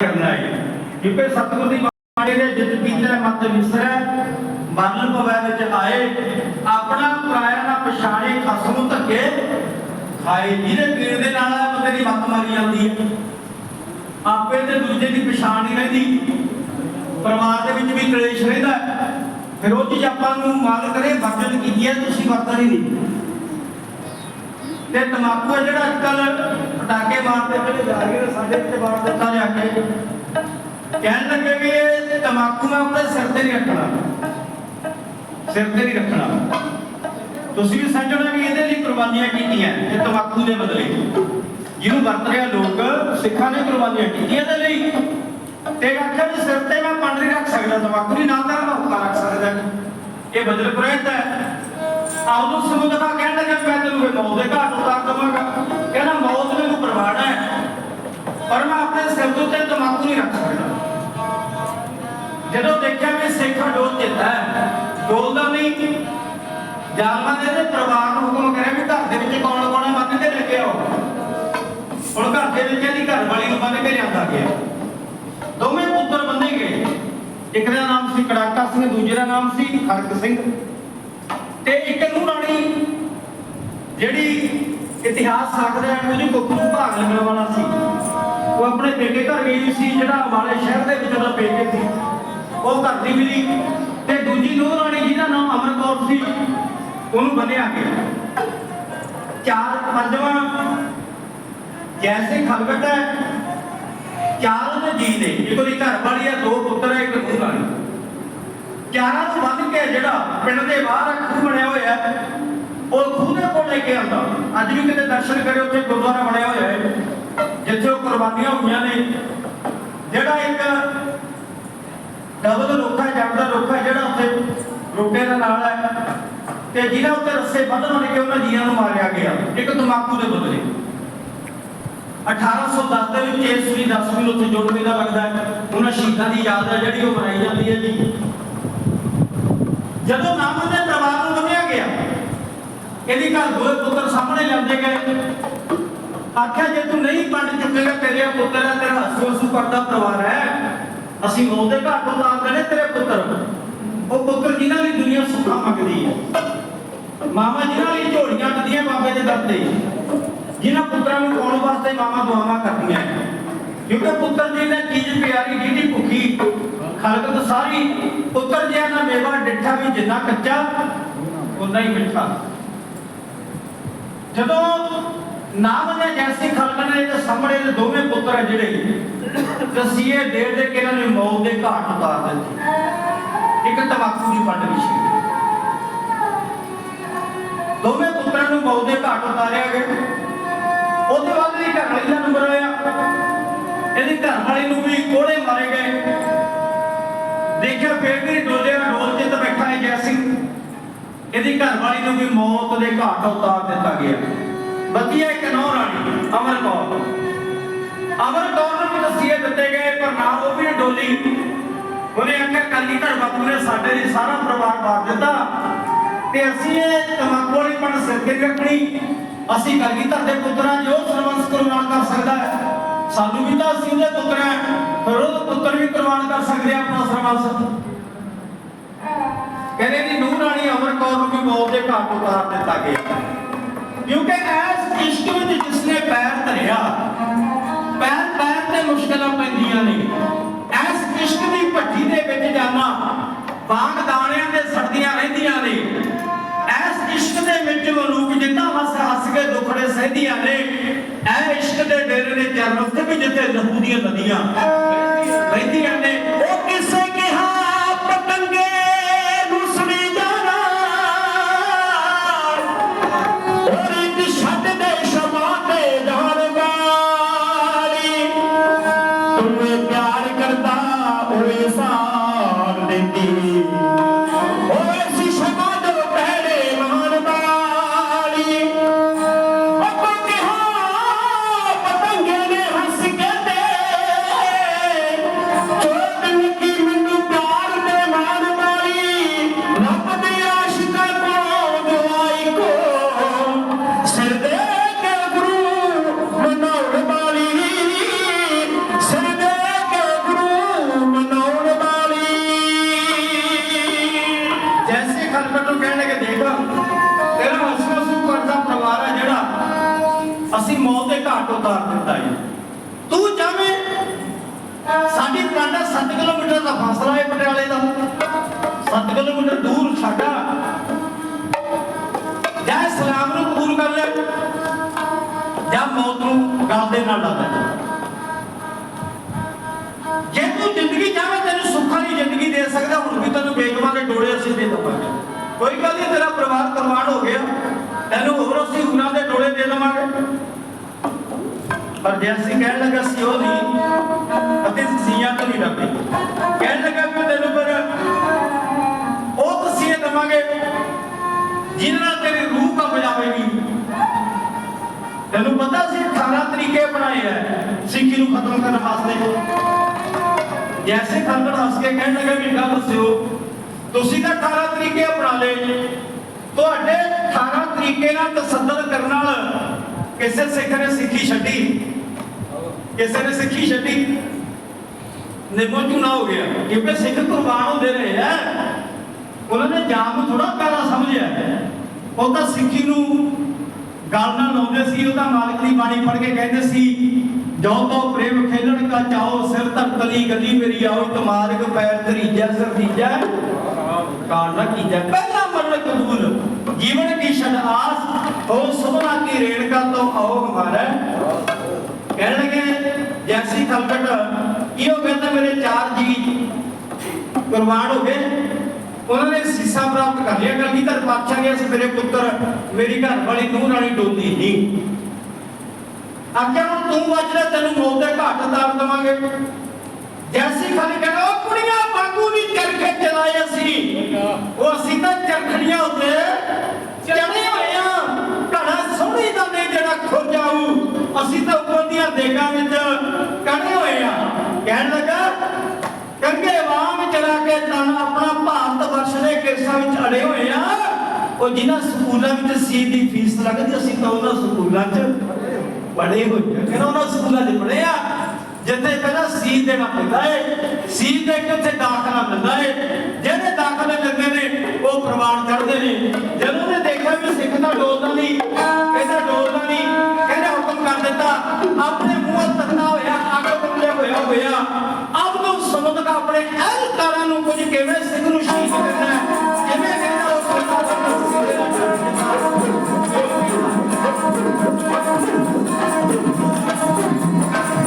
ਕਰਨਾ ਸਤਿਗੁਰ ਦੀ ਬਾਣੀ ਦੇ ਜਿਤ ਪੀਤੈ ਮਤ ਵਿਸਰੈ ਮਰਨ ਭਵੈ ਵਿੱਚ ਆਏ। ਆਪਣਾ ਪਰਾਇਆ ਨਾ ਪਛਾਣੇ, ਖਸਮ ਧੱਕੇ ਖਾਏ। ਜਿਹਦੇ ਪੀਣ ਦੇ ਨਾਲ ਇਹ ਬੰਦੇ ਦੀ ਮੱਤ ਮਾਰੀ ਜਾਂਦੀ ਹੈ। ਆਪੇ ਤੇ ਦੂਜੇ ਦੀ ਪਛਾਣ ਨਹੀਂ ਰਹਿੰਦੀ। ਪਰਿਵਾਰ ਦੇ ਵਿੱਚ ਵੀ ਕਲੇਸ਼ ਰਹਿੰਦਾ ਫਿਰ ਉਹ ਚੀਜ਼ ਆਪਾਂ ਨੂੰ ਮਾਲ ਕਰੇ ਵਰਜਨ ਕੀਤੀ ਹੈ, ਤੁਸੀਂ ਵਰਤਣੀ ਨਹੀਂ। ਤੇ ਤਮਾਕੂ ਹੈ ਜਿਹੜਾ ਅੱਜਕੱਲ ਪਟਾਕੇ ਮਾਰਦੇ ਜਿਹੜੇ ਜਾ ਸਾਡੇ ਉੱਤੇ ਮਾਰ ਦਿੱਤਾ ਜਾ ਕੇ। ਕਹਿਣ ਲੱਗੇ ਵੀ ਇਹ ਤਮਾਕੂ ਮੈਂ ਆਪਣੇ ਸਿਰ ਤੇ ਨਹੀਂ ਰੱਖਣਾ। ਸਿਰ ਤੇ ਨਹੀਂ ਰੱਖਣਾ। ਤੁਸੀਂ ਵੀ ਸਮਝਣਾ ਵੀ ਇਹਦੇ ਲਈ ਕੁਰਬਾਨੀਆਂ ਕੀਤੀਆਂ, ਇਹ ਤਮਾਕੂ ਦੇ ਬਦਲੇ। ਜਿਹਨੂੰ ਵਰਤ ਰਿਹਾ ਲੋਕ, ਸਿੱਖਾਂ ਨੇ ਕੁਰਬਾਨੀਆਂ ਕੀਤੀਆਂ ਇਹਦੇ ਲਈ। ਤੇ ਆਖਿਆ ਵੀ ਸਿਰ ਤੇ ਮੈਂ ਪੰਡ ਨਹੀਂ ਰੱਖ ਸਕਦਾ, ਤਮਾਕੂ ਨਹੀਂ ਨਾਲ ਦਾ ਹੁਕਾ ਰੱਖ ਸਕਦਾ। ਇਹ ਬਦਲ ਪ੍ਰੇਤ ਹੈ। ਆਉਦੋਂ ਸਮੁੰਦਰ ਦਾ ਕਹਿਣ ਲੱਗਾ, ਮੈਂ ਤੈਨੂੰ ਇਹ ਮੌਤ ਦੇ ਘਾਟ ਉਤਾਰ ਦਵਾਂਗਾ। ਕਹਿੰਦਾ ਮੌਤ ਮੈਨੂੰ ਪ੍ਰਵਾਣਾ ਹੈ ਪਰ ਮੈਂ ਆਪਣੇ ਸਿਰ ਦੇ ਉੱਤੇ ਤਮਾਕੂ ਨਹੀਂ ਰੱਖ ਸਕਦਾ। ਜਦੋਂ ਦੇਖਿਆ ਵੀ ਸਿੱਖਾ ਡੋਲ ਜਿੱਤਾ ਡੋਲਦਾ ਨਹੀਂ, ਜਾਲਮਾਂ ਨੇ ਇਹਦੇ ਪਰਿਵਾਰ ਨੂੰ ਹੁਕਮ ਕਰਿਆ ਵੀ ਘਰ ਦੇ ਵਿੱਚ ਕੌਣ ਕੌਣ ਬੰਨ ਕੇ ਲੈ ਹੁਣ ਘਰ ਦੇ ਵਿੱਚ ਇਹਦੀ ਘਰ ਵਾਲੀ ਨੂੰ ਬੰਨ ਕੇ ਲਿਆਂਦਾ ਗਿਆ। ਦੋਵੇਂ ਪੁੱਤਰ ਬੰਨੇ ਗਏ। ਇੱਕ ਦਾ ਨਾਮ ਸੀ ਕੜਾਕਾ ਸਿੰਘ, ਦੂਜੇ ਦਾ ਨਾਮ ਸੀ ਖੜਕ ਸਿੰਘ। ਤੇ ਇੱਕ ਨੂੰ ਰਾਣੀ ਜਿਹੜੀ ਇਤਿਹਾਸ ਸਾਖਦਾ ਹੈ ਉਹਦੀ ਕੁੱਖ ਨੂੰ ਭਾਗ ਲੱਗਣ ਵਾਲਾ ਸੀ। ਉਹ ਆਪਣੇ ਪੇਕੇ ਘਰ ਗਈ ਸੀ, ਜਿਹੜਾ ਅੰਬਾਲੇ ਸ਼ਹਿਰ ਦੇ ਵਿੱਚ ਉਹਦਾ ਪੇਕੇ ਸੀ। ਉਹ ਘਰ ਦੀ ਮਿਲੀ ਤੇ ਦੂਜੀ ਨੂੰਹ ਰਾਣੀ ਜਿਹਦਾ ਨਾਮ ਅਮਰ ਸੀ, ਉਹਨੂੰ ਬੰਨਿਆ ਗਿਆ। ਚਾਰ ਪੰਜਵਾਂ ਜੈਸੇ ਖਲਗਟ ਹੈ, ਚਾਰ ਦੇ ਜੀ ਨੇ। ਇੱਕ ਉਹਦੀ ਘਰ ਵਾਲੀ ਹੈ, ਦੋ ਪੁੱਤਰ ਹੈ, ਇੱਕ ਨੂੰਹ ਰਾਣੀ। ਚਾਰਾਂ ਨੂੰ ਬੰਨ ਕੇ ਜਿਹੜਾ ਪਿੰਡ ਦੇ ਬਾਹਰ ਖੂਹ ਬਣਿਆ ਹੋਇਆ ਹੈ, ਉਹ ਖੂਹ ਦੇ ਕੋਲ ਲੈ ਕੇ ਆਉਂਦਾ। ਅੱਜ ਵੀ ਕਿਤੇ ਦਰਸ਼ਨ ਕਰਿਓ, ਉੱਥੇ ਗੁਰਦੁਆਰਾ ਬਣਿਆ ਹੋਇਆ ਹੈ। ਜਿੱਥੇ ਉਹ ਕੁਰਬਾਨੀਆਂ ਹੋਈਆਂ ਨੇ, ਜਿਹੜਾ ਇੱਕ ਡਬਲ ਰੋਖਾ ਜੱਟਦਾ ਰੋਖਾ ਜਿਹੜਾ ਉੱਥੇ ਰੋਟੇ ਦਾ ਨਾਲ ਹੈ, ਤੇ ਜਿਹਨਾਂ ਉੱਤੇ ਰੱਸੇ ਬੰਨ੍ਹ ਬੰਨ ਕੇ ਉਹਨਾਂ ਜੀਆਂ ਨੂੰ ਮਾਰਿਆ ਗਿਆ, ਇੱਕ ਤਮਾਕੂ ਦੇ ਬਦਲੇ 1810 ਦੇ ਵਿੱਚ ਈਸਵੀ 10ਵੀਂ ਨੂੰ ਉੱਥੇ ਜੋੜ ਮੇਲਾ ਲੱਗਦਾ ਹੈ। ਉਹਨਾਂ ਸ਼ਹੀਦਾਂ ਦੀ ਯਾਦ ਹੈ, ਜਿਹੜੀ ਉਹ ਮਨਾਈ ਜਾਂਦੀ ਹੈ ਜੀ। ਜਦੋਂ ਨਾਮ ਦੇ ਪਰਿਵਾਰ ਨੂੰ ਬੰਨਿਆ ਗਿਆ, ਇਹਦੀ ਘਰ ਦੋਏ ਪੁੱਤਰ ਸਾਹਮਣੇ ਲਿਆਂਦੇ ਗਏ। ਆਖਿਆ, ਜੇ ਤੂੰ ਨਹੀਂ ਪੰਡ ਚੁੱਕੇਗਾ, ਤੇਰੇ ਪੁੱਤਰ ਹੈ ਤੇਰਾ ਹੱਸੂ ਹੱਸੂ ਕਰਦਾ ਪਰਿਵਾਰ ਹੈ। ਅਸੀਂ ਮੌਤ ਦੇ ਘਾਟ ਉਤਾਰ ਦੇਣੇ ਤੇਰੇ ਪੁੱਤਰ। ਉਹ ਪੁੱਤਰ ਜਿਨ੍ਹਾਂ ਦੀ ਦੁਨੀਆ ਸੁੱਖਾ ਮੰਗਦੀ ਹੈ। ਮਾਮਾ ਜਿਨ੍ਹਾਂ ਲਈ ਝੋਲੀਆਂ ਕੱਢੀਆਂ ਬਾਬੇ ਦੇ ਦਰ ਤੇ। ਜਿਨ੍ਹਾਂ ਪੁੱਤਰਾਂ ਨੂੰ ਪਾਉਣ ਵਾਸਤੇ ਮਾਮਾ ਦੁਆਵਾਂ ਕਰਦੀਆਂ ਕਿਉਂਕਿ ਪੁੱਤਰ ਜੀ ਨੇ ਚੀਜ਼ ਪਿਆਰੀ ਜਿਹਦੀ ਭੁੱਖੀ ਖਲਕਤ ਸਾਰੀ। ਪੁੱਤਰ ਜੀ ਨਾ ਮੇਵਾ, ਡਿੱਠਾ ਵੀ ਜਿੰਨਾ ਕੱਚਾ ਉਨਾ ਹੀ ਮਿੱਠਾ। ਜਦੋਂ ਨਾਮ ਨੇ ਜੈਸੀ ਖਲਕ ਨੇ, ਇਹਦੇ ਸਾਹਮਣੇ ਦੇ ਦੋਵੇਂ ਪੁੱਤਰ ਹੈ ਜਿਹੜੇ। ਕਸੀਏ ਦੇ ਦੇ ਕੇ ਇਹਨਾਂ ਨੇ ਮੌਤ ਦੇ ਘਾਟ ਉਤਾਰ ਦਿੱਤੀ। ਇੱਕ ਤਮਾਕੂ ਦੀ ਫੰਡ ਵਿਛੀ ਦੋਵੇਂ ਪੁੱਤਰਾਂ ਨੂੰ ਮੌਤ ਦੇ ਘਾਟ ਉਤਾਰਿਆ ਗਿਆ। ਉਹਦੇ ਬਾਅਦ ਇਹਦੀ ਘਰ ਵਾਲੀ ਦਾ ਨੰਬਰ ਆਇਆ। ਇਹਦੀ ਘਰ ਵਾਲੀ ਨੂੰ ਵੀ ਕੋਲੇ ਮਾਰੇ ਗਏ। ਦੇਖਿਆ ਫੇਰ ਵੀ ਡੋਲਿਆ ਡੋਲ ਤੇ ਬੈਠਾ ਹੈ ਜੈ ਸਿੰਘ। ਇਹਦੀ ਘਰ ਵਾਲੀ ਨੂੰ ਵੀ ਮੌਤ ਦੇ ਘਾਟ ਉਤਾਰ ਦਿੱਤਾ ਗਿਆ। ਬਚੀਆ ਇੱਕ ਨੌ ਰਾਣੀ ਅਮਰ ਕੌਰ। ਅਮਰ ਕੌਰ ਨੂੰ ਵੀ ਦੱਸੀਏ ਦਿੱਤੇ ਗਏ, ਪਰ ਨਾ ਉਹ ਵੀ ਡੋਲੀ। ਉਹਨੇ ਆਖਿਆ ਕੱਲੀ ਘਰ ਬਾਪੂ ਨੇ ਸਾਡੇ ਲਈ ਸਾਰਾ ਪਰਿਵਾਰ ਮਾਰ ਦਿੱਤਾ। ਤੇ ਅਸੀਂ ਇਹ ਤਮਾਕੂ ਵਾਲੀ ਪਣ ਸਿਰ ਤੇ ਰੱਖਣੀ ਅਸੀਂ ਕਲਗੀ ਧਰ ਦੇ ਪੁੱਤਰਾਂ ਜੋ ਸਰਵੰਸ ਕੁਰਬਾਨ ਕਰ ਸਕਦਾ ਹੈ। ਸਾਨੂੰ ਵੀ ਤਾਂ ਅਸੀਂ ਉਹਦੇ ਪੁੱਤਰ ਹੈ। ਫਿਰ ਉਹ ਪੁੱਤਰ ਵੀ ਕੁਰਬਾਨ ਕਰ ਸਕਦੇ ਆ ਆਪਣਾ ਸਰਵੰਸ ਕਹਿੰਦੇ ਜੀ ਨੂਰ ਰਾਣੀ ਅਮਰ ਕੌਰ ਨੂੰ ਵੀ ਮੌਤ ਦੇ ਘਾਟ ਉਤਾਰ ਦਿੱਤਾ ਗਿਆ। ਕਿਉਂਕਿ ਐਸ ਇਸ਼ਕ ਵਿੱਚ ਜਿਸਨੇ ਪੈਰ ਧਰਿਆ ਪੈਰ ਪੈਰ ਤੇ ਮੁਸ਼ਕਲਾਂ ਪੈਂਦੀਆਂ ਨੇ। ਐਸ ਇਸ਼ਕ ਦੀ ਭੱਠੀ ਦੇ ਵਿੱਚ ਜਾਣਾ ਬਾਗ ਦਾਣਿਆਂ ਦੇ ਸੜਦੀਆਂ ਰਹਿੰਦੀਆਂ ਨੇ ਐਸ ਇਸ਼ਕ ਦੇ ਵਿੱਚ ਮਲੂਕ ਜਿੰਦਾ ਹੱਸ ਹੱਸ ਕੇ ਦੁਖੜੇ ਸਹਿੰਦੀਆਂ ਨੇ, ਐ ਇਸ਼ਕ ਦੇ ਡੇਰੇ ਦੇ ਚਰਨ ਉੱਤੇ ਵੀ ਜਿੱਥੇ ਲਹੂ ਦੀਆਂ ਨਦੀਆਂ ਰਹਿੰਦੀਆਂ ਘਾਟ ਉਤਾਰ ਦਿੱਤਾ ਹੈ ਤੂੰ ਚਾਵੇਂ ਸਾਡੀ ਪਿੰਡ 7 ਕਿਲੋਮੀਟਰ ਦਾ ਫਾਸਲਾ ਹੈ ਪਟਿਆਲੇ ਦਾ। 7 ਕਿਲੋਮੀਟਰ ਦੂਰ ਸਾਡਾ। ਜਾਂ ਇਸਲਾਮ ਨੂੰ ਕਬੂਲ ਕਰ ਲੈ। ਜਾਂ ਮੌਤ ਨੂੰ ਗਲ ਦੇ ਨਾਲ ਲਾ ਦੇ। ਜੇ ਤੂੰ ਜ਼ਿੰਦਗੀ ਚਾਹਵੇਂ ਤੈਨੂੰ ਸੁੱਖ ਵਾਲੀ ਜ਼ਿੰਦਗੀ ਦੇ ਸਕਦਾ। ਹੁਣ ਵੀ ਤੈਨੂੰ ਬੇਗਮਾਂ ਦੇ ਡੋਲੇ ਅਸੀਂ ਦੇ ਦਵਾਂਗੇ। ਕੋਈ ਗੱਲ ਨਹੀਂ ਤੇਰਾ ਪਰਿਵਾਰ ਕੁਰਬਾਨ ਹੋ ਗਿਆ। ਤੈਨੂੰ ਹੋਰ ਅਸੀਂ ਉਹਨਾਂ ਦੇ ਡੋਲੇ ਦੇ ਦਵਾਂਗੇ। ਪਰ ਜੇ ਕਹਿਣ ਲੱਗਾ ਸੀ ਉਹ ਨਹੀਂ ਅਤੇ ਸੀਆਂ ਤੋਂ ਨਹੀਂ ਡਰਦੇ। ਕਹਿਣ ਲੱਗਾ ਵੀ ਤੈਨੂੰ ਪਰ ਉਹ ਤਸੀਹੇ ਦਵਾਂਗੇ ਜਿਹਨਾਂ ਤੇਰੀ ਰੂਹ ਕੰਬ ਜਾਵੇਗੀ ਤੈਨੂੰ ਪਤਾ ਸੀ 18 ਤਰੀਕੇ ਬਣਾਏ ਐ, ਸਿੱਖੀ ਨੂੰ ਖਤਮ ਕਰਨ ਵਾਸਤੇ। ਜੈਸੇ ਖੰਡਣ ਹੱਸ ਕੇ ਕਹਿਣ ਲੱਗਾ ਵੀ ਗੱਲ ਦੱਸਿਓ, ਤੁਸੀਂ ਤਾਂ 18 ਤਰੀਕੇ ਅਪਣਾ ਲਏ। ਤੁਹਾਡੇ 18 ਤਰੀਕੇ ਨਾਲ ਤਸੱਦਦ ਕਰਨ ਨਾਲ ਕਿਸੇ ਸਿੱਖ ਨੇ ਸਿੱਖੀ ਛੱਡੀ? ਕਿਸੇ ਨੇ ਸਿੱਖੀ ਛੱਡੀ? ਨਿਮੋ ਚੂਨਾ ਹੋ ਗਿਆ, ਕਿਉਂਕਿ ਸਿੱਖ ਕੁਰਬਾਨ ਹੁੰਦੇ ਰਹੇ ਆ ਉਹਨਾਂ ਨੇ ਜਾਨ ਨੂੰ ਥੋੜਾ ਪਿਆਰਾ ਸਮਝਿਆ। ਉਹ ਤਾਂ ਸਿੱਖੀ ਨੂੰ ਗੱਲ ਨਾਲ ਲਾਉਂਦੇ ਸੀ ਉਹਦਾ ਮਾਲਕ ਦੀ ਬਾਣੀ ਪੜ੍ਹ ਕੇ ਕਹਿੰਦੇ ਸੀ ਜੋ ਤੋ ਪ੍ਰੇਮ ਖੇਲਣ ਕਾ ਚਾਓ ਸਿਰ ਤੱਕ ਕਲੀ ਗਲੀ ਮੇਰੀ ਆਓ ਤਮਾਰਕ ਪੈਰ ਧਰੀਜੈ, ਸਿਰ ਦੀਜੈ ਕਾਣ ਨਾ ਕੀਜੈ। ਪਹਿਲਾ ਮਨ ਕਬੂਲ, ਜੀਵਨ ਕੀ ਛਡ ਆਸ ਹੋ ਸੁਭਨਾ ਕੀ ਰੇਣਕਾ ਤੋਂ ਆਓ ਹਮਾਰਾ ਕਹਿਣ ਲੱਗੇ ਜੈਸੀ ਖਲਕਟ ਇਹੋ ਕਹਿੰਦਾ ਮੇਰੇ ਚਾਰ ਜੀ ਕੁਰਬਾਨ ਹੋ ਗਏ। ਉਹਨਾਂ ਨੇ ਸੀਸਾ ਪ੍ਰਾਪਤ ਕਰ ਲਿਆ ਕਲਗੀਧਰ ਪਾਤਸ਼ਾਹ ਨੇ ਮੇਰੇ ਪੁੱਤਰ, ਮੇਰੀ ਘਰ ਵਾਲੀ ਨੂੰਹ ਰਾਣੀ ਡੋਲੀ ਨਹੀਂ ਆਖਿਆ, ਹੁਣ ਤੂੰ ਵਜਦਾ ਤੈਨੂੰ ਮੌਤ ਦੇ ਘਾਟ ਉਤਾਰ ਦਵਾਂਗੇ। ਜੈਸੀ ਖਾਲੀ ਕਹਿੰਦਾ, ਉਹ ਕੁੜੀਆਂ ਵਾਂਗੂ ਨਹੀਂ ਚਰਖੇ ਚਲਾਏ ਅਸੀਂ। ਉਹ ਅਸੀਂ ਤਾਂ ਚਰਖੜੀਆਂ ਉੱਤੇ ਚੜੇ ਘੜਾ ਸੋਹਣੀ ਨਹੀਂ ਜਿਹੜਾ ਖੋ ਜਾਊ, ਅਸੀਂ ਤਾਂ ਉੱਪਰ ਦੀਆਂ ਦੇਗਾਂ ਵਿੱਚ ਕੜੇ ਹੋਏ ਆ। ਕਹਿਣ ਲੱਗਾ ਕੰਗੇ ਵਾਂਗ ਚਲਾ ਕੇ ਤਨ ਆਪਣਾ ਭਾਰਤ ਵਰਸ਼ ਦੇ ਕੇਸਾਂ ਵਿੱਚ ਅੜੇ ਹੋਏ ਆ। ਉਹ ਜਿਨ੍ਹਾਂ ਸਕੂਲਾਂ ਵਿੱਚ ਸੀ ਦੀ ਫੀਸ ਲੱਗਦੀ, ਅਸੀਂ ਤਾਂ ਉਹਨਾਂ ਸਕੂਲਾਂ 'ਚ ਪੜੇ ਹੋਏ ਆ। ਕਹਿੰਦਾ ਉਹਨਾਂ ਸਕੂਲਾਂ 'ਚ ਪੜ੍ਹੇ ਆ। ਜਿੱਥੇ ਪਹਿਲਾਂ ਸੀ ਦੇਣਾ ਪੈਂਦਾ ਏ ਸੀ ਦੇ ਕੇ ਉੱਥੇ ਦਾਖਲਾ ਮਿਲਦਾ ਏ। ਜਿਹੜੇ ਦਾਖਲੇ ਲੈਂਦੇ ਨੇ, ਉਹ ਪ੍ਰਵਾਨ ਕਰਦੇ ਨੇ। ਜਦੋਂ ਉਹਨੇ ਦੇਖਿਆ ਵੀ ਸਿੱਖ ਦਾ ਡੋਲਦਾ ਨਹੀਂ